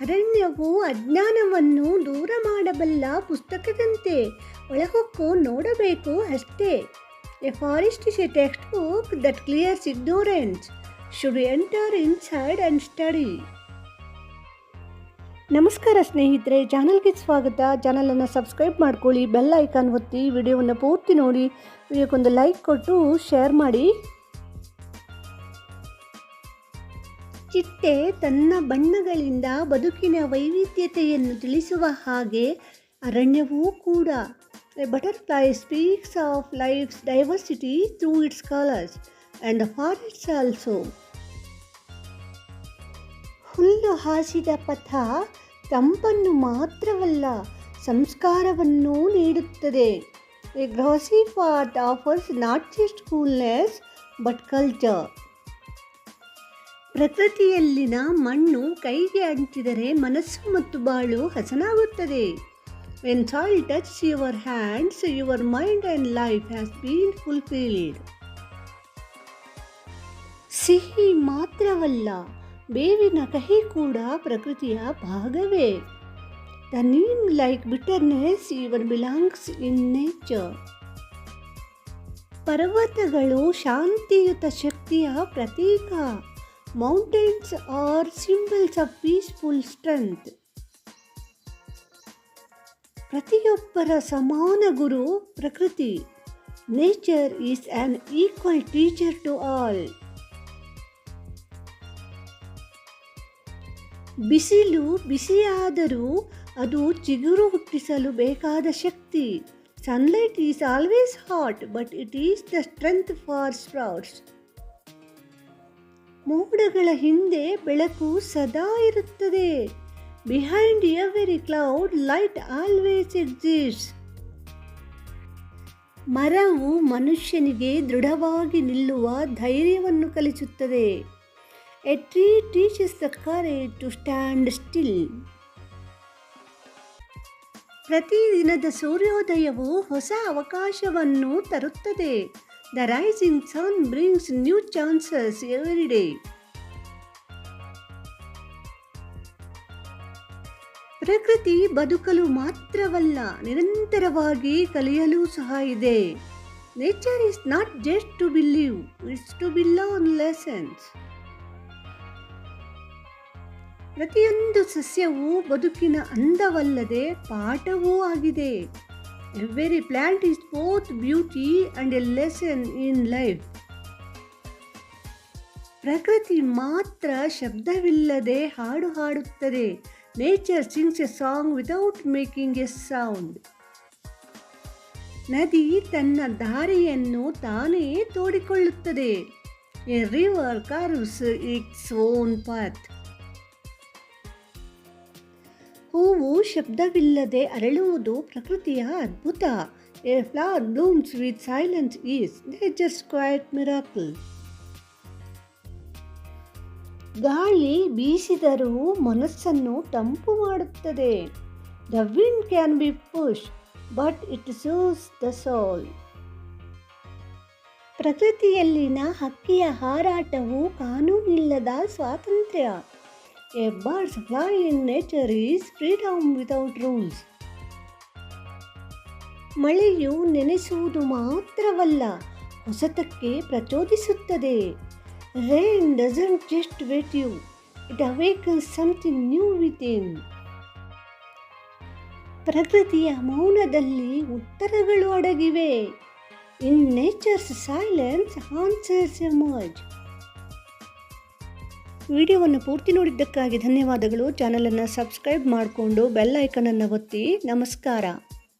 ಅರಣ್ಯವು ಅಜ್ಞಾನವನ್ನು ದೂರ ಮಾಡಬಲ್ಲ ಪುಸ್ತಕದಂತೆ ಒಳಹೊಕ್ಕು ನೋಡಬೇಕು ಅಷ್ಟೇ. A forest is a textbook that clears ignorance should enter inside and study ನಮಸ್ಕಾರ ಸ್ನೇಹಿತರೆ, ಚಾನಲ್ಗೆ ಸ್ವಾಗತ. ಚಾನಲನ್ನು ಸಬ್ಸ್ಕ್ರೈಬ್ ಮಾಡ್ಕೊಳ್ಳಿ, ಬೆಲ್ ಐಕಾನ್ ಒತ್ತಿ, ವಿಡಿಯೋವನ್ನು ಪೂರ್ತಿ ನೋಡಿ, ವಿಡಿಯೋಕ್ಕೊಂದು ಲೈಕ್ ಕೊಟ್ಟು, ಶೇರ್ ಮಾಡಿ. ಚಿಟ್ಟೆ ತನ್ನ ಬಣ್ಣಗಳಿಂದ ಬದುಕಿನ ವೈವಿಧ್ಯತೆಯನ್ನು ತಿಳಿಸುವ ಹಾಗೆ ಅರಣ್ಯವೂ ಕೂಡ. Butterfly speaks of life's diversity through its colours and the forests also ಹುಲ್ಲು ಹಾಸಿದ ಪಥ ತಂಪನ್ನು ಮಾತ್ರವಲ್ಲ ಸಂಸ್ಕಾರವನ್ನೂ ನೀಡುತ್ತದೆ. A grassy part offers not just coolness but culture ಪ್ರಕೃತಿಯಲ್ಲಿನ ಮಣ್ಣು ಕೈಗೆ ಅಂಟಿದರೆ ಮನಸ್ಸು ಮತ್ತು ಬಾಳು ಹಸನಾಗುತ್ತದೆ. When soil touch your hands your mind and life has been fulfilled ಸಿಹಿ ಮಾತ್ರವಲ್ಲ, ಬೇವಿನ ಕಹಿ ಕೂಡ ಪ್ರಕೃತಿಯ ಭಾಗವೇ. The neem like bitterness your belongs in nature ಪರ್ವತಗಳು ಶಾಂತಿಯುತ ಶಕ್ತಿಯ ಪ್ರತೀಕ. Mountains are symbols of peaceful strength ಪ್ರತಿಯೊಬ್ಬರ ಸಮಾನ ಗುರು ಪ್ರಕೃತಿ. Nature is an equal teacher to all ಬಿಸಿಲು ಬಿಸಿಯಾದರೂ ಅದು ಚಿಗುರು ಹುಟ್ಟಿಸಲು ಬೇಕಾದ ಶಕ್ತಿ. Sunlight is always hot but it is the strength for sprouts ಮೋಡಗಳ ಹಿಂದೆ ಬೆಳಕು ಸದಾ ಇರುತ್ತದೆ. Behind every cloud light always exist ಮರವು ಮನುಷ್ಯನಿಗೆ ದೃಢವಾಗಿ ನಿಲ್ಲುವ ಧೈರ್ಯವನ್ನು ಕಲಿಸುತ್ತದೆ. A tree teaches the care to stand still ಪ್ರತಿದಿನದ ಸೂರ್ಯೋದಯವು ಹೊಸ ಅವಕಾಶವನ್ನು ತರುತ್ತದೆ. The rising sun brings new chances every day ಪ್ರಕೃತಿ ಬದುಕಲು ಮಾತ್ರವಲ್ಲ, ನಿರಂತರವಾಗಿ ಕಲಿಯಲು ಸಹ ಇದೆ. Nature is not just to believe it's to belong lessons ಪ್ರತಿಯೊಂದು ಸಸ್ಯವು ಬದುಕಿನ ಅಂದವಲ್ಲದೆ ಪಾಠವೂ ಆಗಿದೆ. Every plant is both beauty and a lesson in life ಪ್ರಕೃತಿ ಮಾತ್ರ ಶಬ್ದವಿಲ್ಲದೆ ಹಾಡು ಹಾಡುತ್ತದೆ. Nature sings a song without making a sound ನದಿ ತನ್ನ ದಾರಿಯನ್ನು ತಾನೇ ತೋಡಿಕೊಳ್ಳುತ್ತದೆ. A river curves its own path ಹೂವು ಶಬ್ದವಿಲ್ಲದೆ ಅರಳುವುದು ಪ್ರಕೃತಿಯ ಅದ್ಭುತ. A flower blooms with silence is nature's quiet miracle ಗಾಳಿ ಬೀಸಿದರೂ ಮನಸ್ಸನ್ನು ತಂಪು ಮಾಡುತ್ತದೆ. The wind can be push but it sauce the soul ಪ್ರಕೃತಿಯಲ್ಲಿನ ಹಕ್ಕಿಯ ಹಾರಾಟವು ಕಾನೂನಿಲ್ಲದ ಸ್ವಾತಂತ್ರ್ಯ. A bird's fly in nature is freedom without rules ಮಳೆಯು ನೆನೆಸುವುದು ಮಾತ್ರವಲ್ಲ, ಹೊಸತಕ್ಕೆ ಪ್ರಚೋದಿಸುತ್ತದೆ. Rain doesn't just wet you it awakens something new in ಪ್ರಕೃತಿಯ ಮೌನದಲ್ಲಿ ಉತ್ತರಗಳು ಅಡಗಿವೆ. In nature's silence answers emerge ವಿಡಿಯೋವನ್ನು ಪೂರ್ತಿ ನೋಡಿದ್ದಕ್ಕಾಗಿ ಧನ್ಯವಾದಗಳು. ಚಾನಲನ್ನು ಸಬ್ಸ್ಕ್ರೈಬ್ ಮಾಡಿಕೊಂಡು ಬೆಲ್ ಐಕನನ್ನು ಒತ್ತಿ. ನಮಸ್ಕಾರ.